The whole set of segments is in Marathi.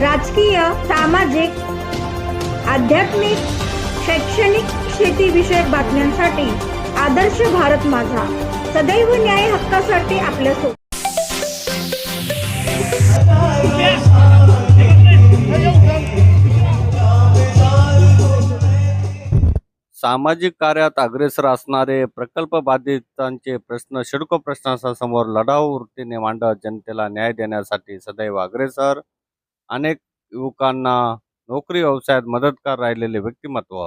राजकीय सामाजिक आध्यात्मिक शैक्षणिक शेतीविषयक बातम्यांसाठी आदर्श भारत माझा. सदैव न्याय हक्कासाठी आपल्यासोबत सामाजिक कार्यात अग्रेसर असणारे प्रकल्प बाधितांचे प्रश्न शिडको प्रश्नासमोर लढाऊ वृत्तीने मांडत जनतेला न्याय देण्यासाठी सदैव अग्रेसर. अनेक युवकांना नोकरी व्यवसायात मदतकार राहिलेले व्यक्तिमत्व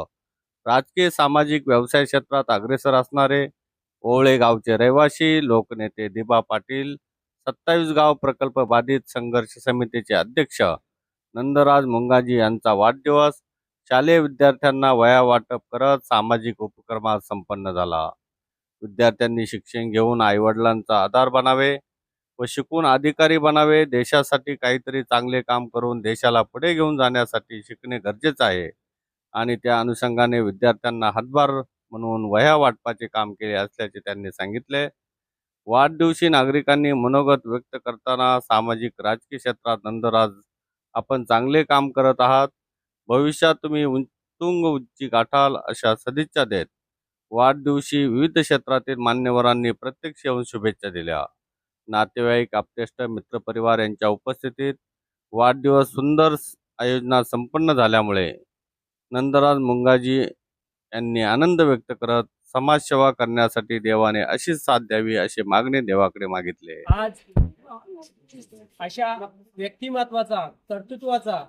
राजकीय सामाजिक व्यवसाय क्षेत्रात अग्रेसर असणारे ओवळे गावचे रहिवासी लोकनेते दिबा पाटील सत्तावीस गाव प्रकल्प बाधित संघर्ष समितीचे अध्यक्ष नंदराज मुंगाजी यांचा वाढदिवस शालेय विद्यार्थ्यांना वया वाटप करत सामाजिक उपक्रमात संपन्न झाला. विद्यार्थ्यांनी शिक्षण घेऊन आईवडिलांचा आधार बनावे व शिकून अधिकारी बनावे देशासाठी काहीतरी चांगले काम करून देशाला पुढे घेऊन जाण्यासाठी शिकणे गरजेचं आहे. आणि त्या अनुषंगाने विद्यार्थ्यांना हातभार म्हणून वह्या वाटपाचे काम केले असल्याचे त्यांनी सांगितले. वाढदिवशी नागरिकांनी मनोगत व्यक्त करताना सामाजिक राजकीय क्षेत्रात नंदराज आपण चांगले काम करत आहात. भविष्यात तुम्ही उं तुंग उंची गाठाल अशा सदिच्छा देत. वाढदिवशी विविध क्षेत्रातील मान्यवरांनी प्रत्यक्ष येऊन शुभेच्छा दिल्या. नातेवाईक आपतेष्ट मित्रपरिवार यांच्या उपस्थितीत वाढदिवस सुंदर आयोजना संपन्न झाल्यामुळे नंदराज मुंगाजी यांनी आनंद व्यक्त करत समाजसेवा करण्यासाठी देवाने अशीच साथ द्यावी अशी मागणी देवाकडे मागितले. आज अशा व्यक्तिमत्वाचा कर्तृत्वाचा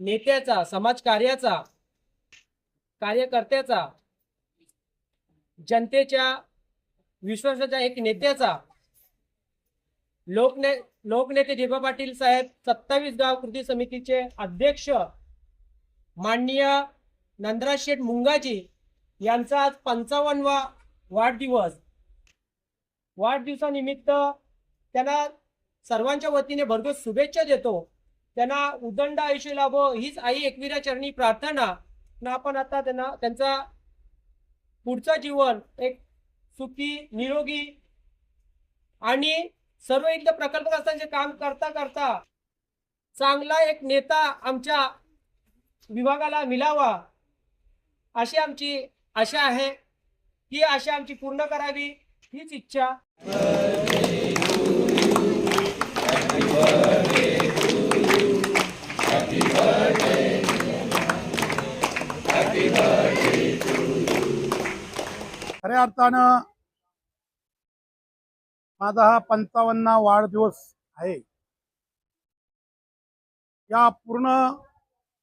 नेत्याचा समाजकार्याचा कार्यकर्त्याचा जनतेच्या विश्वासाच्या एक नेत्याचा लोकने लोकनेते दिबा पाटील साहेब सत्तावीस गाव कृती समितीचे अध्यक्ष माननीय नंदराज शेठ मुंगाजी यांचा आज पंचावन्नवा वाढदिवस. वाढदिवसानिमित्त त्यांना सर्वांच्या वतीने भरघोस शुभेच्छा देतो. त्यांना उदंड आयुष्य लाभो हीच आई एकविरा चरणी प्रार्थना. ना आपण आता त्यांना त्यांचा पुढचं जीवन एक सुखी निरोगी आणि सर्व इथल्या प्रकल्पग्रस्तांचे काम करता करता चांगला एक नेता आमच्या विभागाला मिळावा अशी आमची आशा आहे. ही आशा आमची पूर्ण करावी हीच इच्छा. खऱ्या अर्थानं माझा हा पंचावन्ना वाढदिवस आहे. या पूर्ण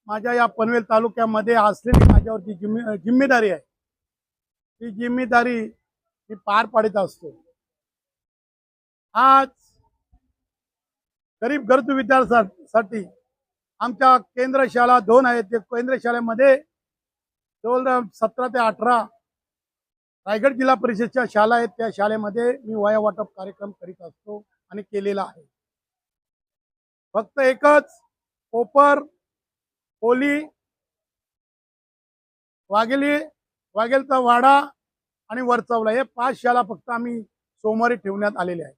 माझ्या या पनवेल तालुक्यामध्ये असलेली माझ्यावरती जिम्मे जिम्मेदारी आहे. ती जिम्मेदारी मी पार पाडत असतो. आज गरीब गरजू विद्यार्थ्यांसाठी आमच्या केंद्र शाळा दोन आहेत. ते केंद्र शाळेमध्ये जवळजवळ सतरा ते अठरा रायगड जिल्हा परिषदच्या शाळा आहेत. त्या शाळेमध्ये मी वया वाटप कार्यक्रम करीत असतो आणि केलेला आहे. फक्त एकच कोपर कोली वाघेली वाघेलचा वाडा आणि वरचवला हे पाच शाळा फक्त आम्ही सोमवारी ठेवण्यात आलेले आहे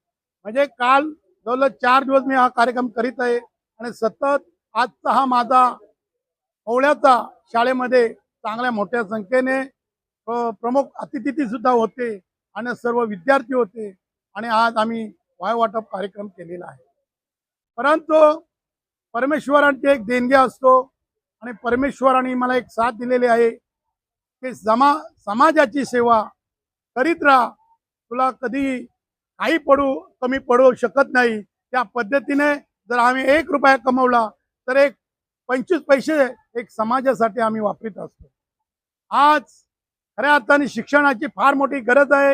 म्हणजे काल जवळ चार दिवस मी हा कार्यक्रम करीत आहे आणि सतत आजचा हा माझा ओवळ्याचा शाळेमध्ये चांगल्या मोठ्या संख्येने प्रमुख अतिथी सुद्धा होते आणि सर्व विद्यार्थी होते आणि आज आम्ही वायवाटप कार्यक्रम केलेला आहे. परंतु परमेश्वरांची एक देणगी असतो आणि परमेश्वराने मला एक साथ दिलेली आहे की समा समाजाची सेवा करीत राहा. तुला कधी काही पडू कमी पडू शकत नाही. त्या पद्धतीने जर आम्ही एक रुपया कमवला तर एक पंचवीस पैसे एक समाजासाठी आम्ही वापरीत असतो. आज खऱ्या अर्थाने शिक्षणाची फार मोठी गरज आहे.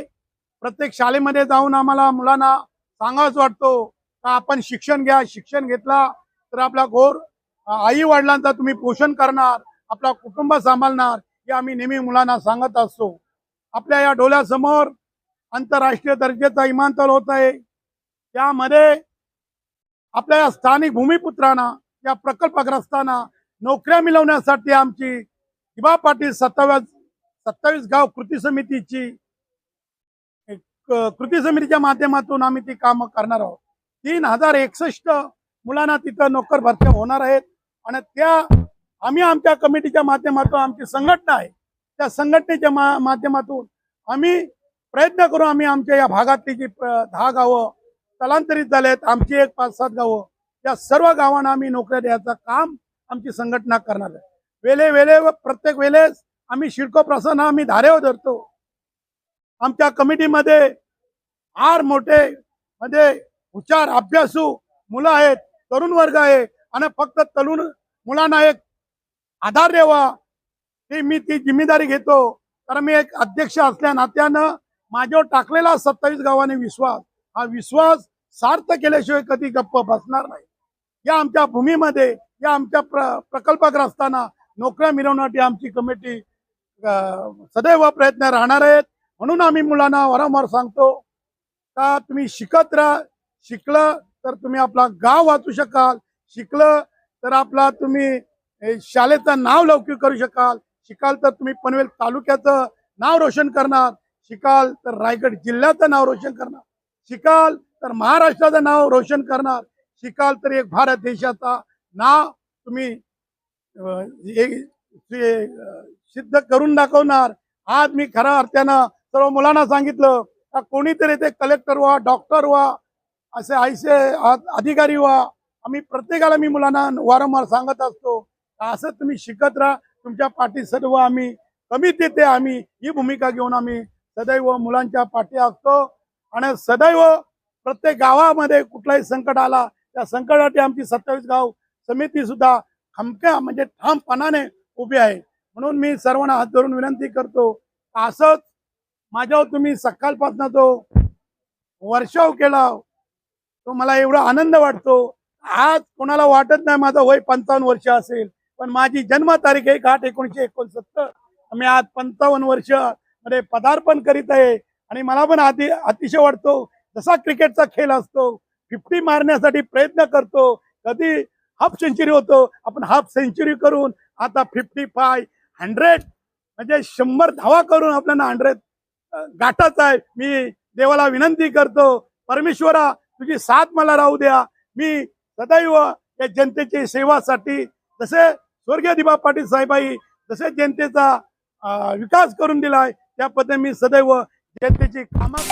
प्रत्येक शाळेमध्ये जाऊन आम्हाला मुलांना सांगावंच वाटतो का आपण शिक्षण घ्या शिक्षण घेतला तर आपला घोर आई वडिलांचा तुम्ही पोषण करणार आपला कुटुंब सांभाळणार हे आम्ही नेहमी मुलांना सांगत असतो. आपल्या या डोळ्यासमोर आंतरराष्ट्रीय दर्जाचा विमानतळ होत आहे. त्यामध्ये आपल्या या स्थानिक भूमिपुत्रांना या प्रकल्पग्रस्तांना नोकऱ्या मिळवण्यासाठी आमची हिबा पाटील सत्ताव्या सत्तावीस गाव कृती समितीची कृती समितीच्या माध्यमातून आम्ही ती कामं करणार आहोत. तीन हजार एकसष्ट मुलांना तिथं नोकर भरत्या होणार आहेत आणि त्या आम्ही आमच्या कमिटीच्या माध्यमातून आमची संघटना आहे त्या संघटनेच्या मा माध्यमातून आम्ही प्रयत्न करू आम्ही आमच्या या भागातली जी दहा गावं स्थलांतरित झाले आहेत आमची एक पाच सात गावं या सर्व गावांना आम्ही नोकऱ्या द्यायचं काम आमची संघटना करणार आहे. वेळे वेळे व प्रत्येक वेळेस आम्ही शिडको प्रसन्न आम्ही धारेवर धरतो. आमच्या कमिटीमध्ये फार मोठे मध्ये हुशार अभ्यासू मुलं आहेत तरुण वर्ग आहे आणि फक्त तरुण मुलांना एक आधार द्यावा. ही मी ती जिम्मेदारी घेतो. कारण मी एक अध्यक्ष असल्या नात्यानं माझ्यावर टाकलेला सत्तावीस गावाने विश्वास. हा विश्वास सार्थ केल्याशिवाय कधी गप्प बसणार नाही. या आमच्या भूमीमध्ये या आमच्या प्र प्रकल्पग्रस्तांना नोकऱ्या मिळवण्यासाठी आमची कमिटी सदैव प्रयत्न राहणार आहेत. म्हणून आम्ही मुलांना वारंवार सांगतो का तुम्ही शिकत राहा. शिकलं तर तुम्ही आपला गाव वाचू शकाल. शिकलं तर आपला तुम्ही शाळेचं नाव लौकिक करू शकाल. शिकाल तर तुम्ही पनवेल तालुक्याचं नाव रोशन करणार. शिकाल तर रायगड जिल्ह्याचं नाव रोशन करणार. शिकाल तर महाराष्ट्राचं नाव रोशन करणार. शिकाल तर एक भारत देशाचा नाव तुम्ही एक- सिद्ध करून दाखवणार. आज मी खऱ्या अर्थानं सर्व मुलांना सांगितलं का कोणीतरी ते कलेक्टर व्हा डॉक्टर व्हा असे आयसे अधिकारी व्हा. आम्ही प्रत्येकाला मी मुलांना वारंवार सांगत असतो असं तुम्ही शिकत राहा तुमच्या पाठी सर्व आम्ही कमीत येते आम्ही ही भूमिका घेऊन आम्ही सदैव मुलांच्या पाठी असतो. आणि सदैव प्रत्येक गावामध्ये कुठलाही संकट आला त्या संकटासाठी आमची सत्तावीस गाव समिती सुद्धा खमक्या म्हणजे ठामपणाने उभी आहे. म्हणून मी सर्वांना हात धरून विनंती करतो असंच माझ्यावर तुम्ही सकाळपासून तो वर्षाव केला तो मला एवढा आनंद वाटतो. आज कोणाला वाटत नाही माझं वय पंचावन्न वर्ष असेल पण माझी जन्मतारीख एक आठ एकोणीशे एकोणसत्तर. मी आज पंचावन्न वर्षमध्ये पदार्पण करीत आहे आणि मला पण अति अतिशय वाटतो जसा क्रिकेटचा खेळ असतो फिफ्टी मारण्यासाठी प्रयत्न करतो कधी हाफ सेंचुरी होतो आपण हाफ सेंचुरी करून आता फिफ्टी फाय हंड्रेड. म्हणजे शंभर धावा करून आपल्याला हंड्रेड गाठाचा आहे. मी देवाला विनंती करतो परमेश्वरा तुझी साथ मला राहू द्या. मी सदैव या जनतेची सेवासाठी जसे स्वर्गीय दिबा पाटील साहेबाई जसे जनतेचा विकास करून दिलाय त्या पद्धतीने मी सदैव जनतेची कामा